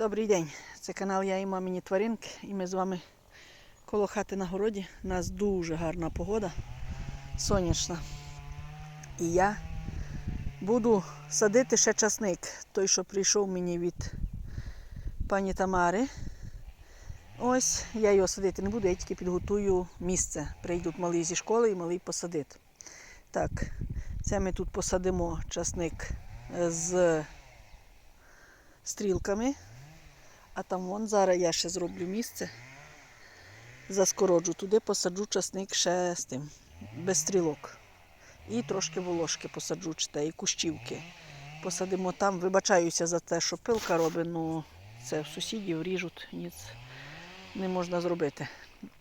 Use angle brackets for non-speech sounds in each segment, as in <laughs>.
Добрий день. Це канал Я і мамині тваринки. І ми з вами коло хати на городі. У нас дуже гарна погода, сонячна. І я буду садити ще часник. Той, що прийшов мені від пані Тамари. Ось я його садити не буду, я тільки підготую місце. Прийдуть малий зі школи і малий посадити. Так, це ми тут посадимо часник е, з стрілками. А там вон зараз я ще зроблю місце. Заскороджу туди, посаджу часник ще з тим, без стрілок. І трошки волошки посаджу, чи те, і кущівки. Посадимо там. Вибачаюся за те, що пилка робить, ну це сусідів ріжуть, ніц не можна зробити.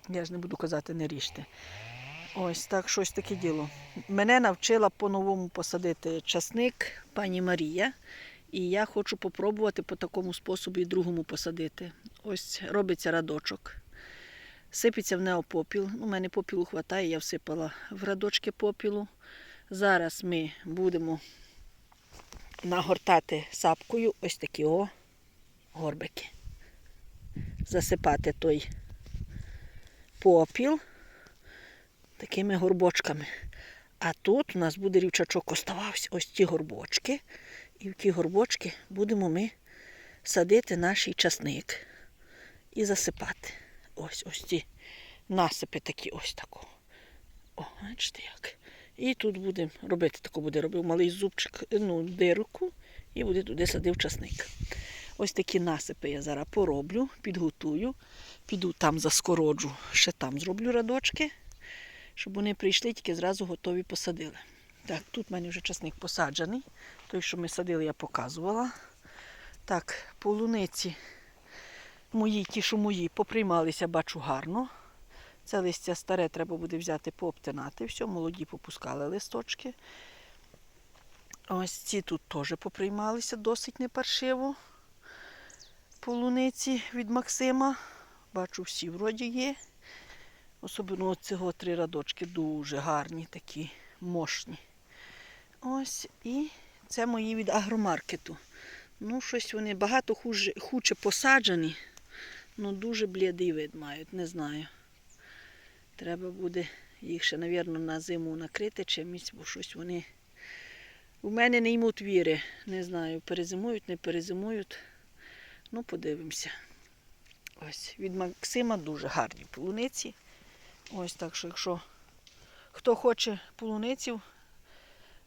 Я ж не буду казати, не ріжте. Ось так, щось таке діло. Мене навчила по-новому посадити часник пані Марія. І я хочу попробувати по такому способу і другому посадити. Ось робиться радочок. Сипеться в нього попіл. У мене попілу вистачає, я всипала в радочки попілу. Зараз ми будемо нагортати сапкою ось такі о горбики. Засипати той попіл такими горбочками. А тут у нас буде рівчачок оставався ось ті горбочки. І в ті горбочки будемо ми садити наш часник і засипати. Ось ось ці насипи такі ось тако. О, бачите як. І тут будемо робити, тако буде робив малий зубчик, ну, дирку, і буде туди садив часник. Ось такі насипи я зараз пороблю, підготую, піду там заскороджу, ще там зроблю радочки, щоб вони прийшли, тільки зразу готові посадили. Так, тут в мене вже часник посаджений. Той, що ми садили, я показувала. Так, полуниці мої, ті, що мої, поприймалися, бачу гарно. Це листя старе треба буде взяти пообтинати. Все, молоді попускали листочки. Ось ці тут теж поприймалися досить непаршиво. Полуниці від Максима. Бачу, всі вроді є. Особливо цього три радочки дуже гарні, такі мощні. Ось і це мої від агромаркету. Ну, щось вони багато хуже, хуче посаджені, ну дуже блідий вид мають, не знаю. Треба буде їх ще, мабуть, на зиму накрити чимось, бо щось вони. У мене не ймуть віри. Не знаю, перезимують, не перезимують. Ну, подивимося. Ось, від Максима дуже гарні полуниці. Ось так що, якщо хто хоче полуниців,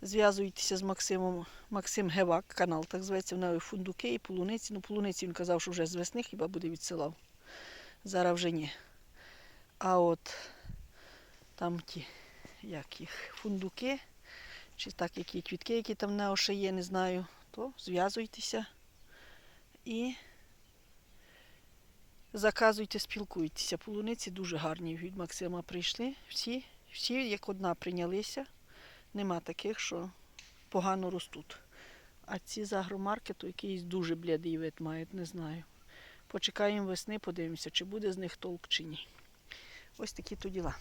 зв'язуйтеся з Максимом. Максим Гевак, канал так зветься, в і фундуки і полуниці. Ну, полуниці він казав, що вже з весни хіба буде відсилав. Зараз вже ні. А от там ті, як їх, фундуки, чи так які квітки, які там нього ще є, не знаю, то зв'язуйтеся і заказуйте, спілкуйтеся. Полуниці дуже гарні від Максима прийшли. Всі, всі як одна прийнялися. Нема таких, що погано ростуть. А ці з агромаркету якийсь дуже блядий вид мають, не знаю. Почекаємо весни, подивимося, чи буде з них толк чи ні. Ось такі то діла.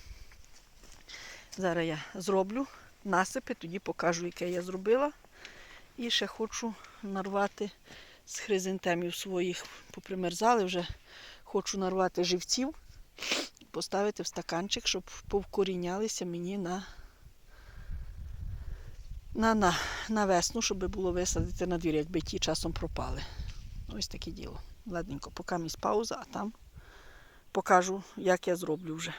Зараз я зроблю насипи, тоді покажу, яке я зробила. І ще хочу нарвати з хризантемів своїх, попримерзали вже. Хочу нарвати живців, поставити в стаканчик, щоб повкорінялися мені на на, на, на весну, щоб було висадити на двір, якби ті часом пропали. Ось таке діло. Ладненько, поки місь пауза, а там покажу, як я зроблю вже.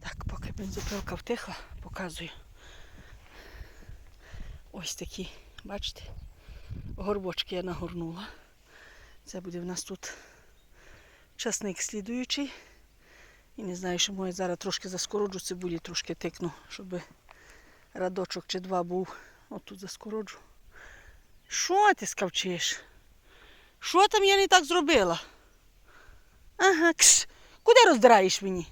Так, поки бензопилка втихла, показую. Ось такі, бачите, горбочки я нагорнула. Це буде в нас тут часник слідуючий. І не знаю, що може зараз трошки заскороджу цибулі, трошки тикну, щоб радочок чи два був. Отут заскороджу. Що ти скавчиш? Що там я не так зробила? Ага, кш. Куди роздираєш мені?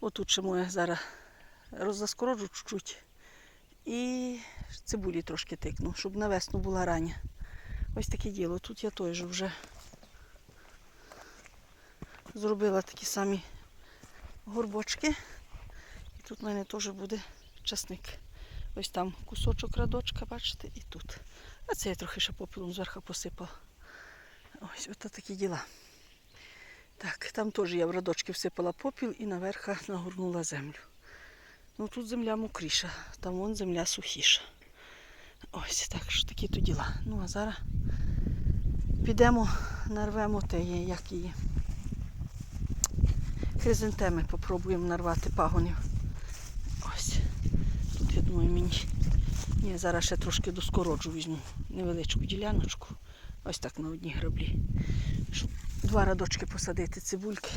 Отут ще моє зараз роззаскороджу чуть-чуть. І цибулі трошки тикну, щоб на весну була рання. Ось таке діло. Тут я теж вже зробила такі самі горбочки. Тут в мене теж буде часник. Ось там кусочок радочка, бачите, і тут. А це я трохи ще попелом зверху посипала. Ось ото такі діла. Так, там теж я в радочки всипала попіл і наверха нагорнула землю. Ну тут земля мокріша, там вон земля сухіша. Ось так що такі то діла. Ну а зараз підемо, нарвемо те, як її. Хризантеми попробуємо нарвати пагонів. Ось. Тут, я думаю, мені. Ні, зараз ще трошки доскороджу візьму невеличку діляночку. Ось так на одній граблі. Щоб два радочки посадити цибульки,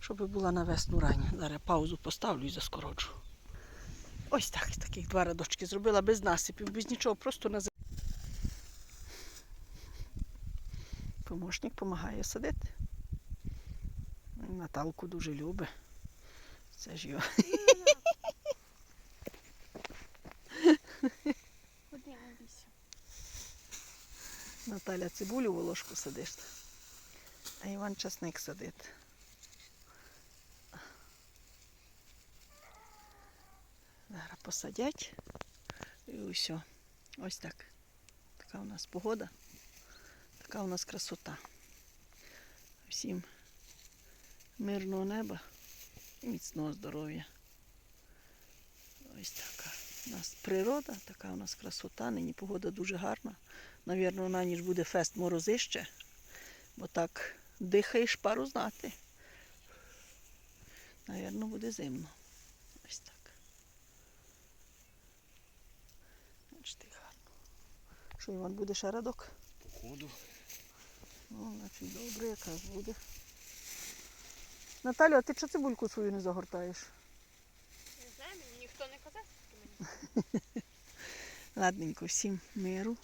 щоб була на весну рання. Зараз паузу поставлю і заскороджу. Ось так, таких два радочки зробила без насипів, без нічого, просто на землі. Помощник допомагає садити. Наталку дуже любить. Це ж його. <laughs> Вісім. Наталя цибулю ложку садить, а Іван часник садить. Зараз посадять і усе. Ось так. Така у нас погода, така у нас красота. Всім мирного неба і міцного здоров'я. Ось така у нас природа, така у нас красота. Нині погода дуже гарна. Навірно, на ніч буде фест морозище, бо так дихаєш пару знати. Навірно, буде зимно. Ось так. Бачите, гарно. Що, Іван, буде ще радок? Походу. Ну, значить, добре, якраз буде. Наталю, а ти чого цибульку свою не загортаєш? Не знаю, мені ніхто не казав, скільки мені. <laughs> Ладненько, всім миру,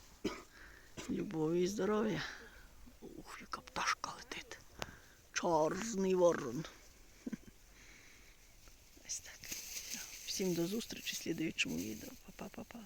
любові і здоров'я. Ух, яка пташка летить. Чорний ворон. <laughs> Ось так. Всім до зустрічі в слідуючому відео. Па-па-па-па.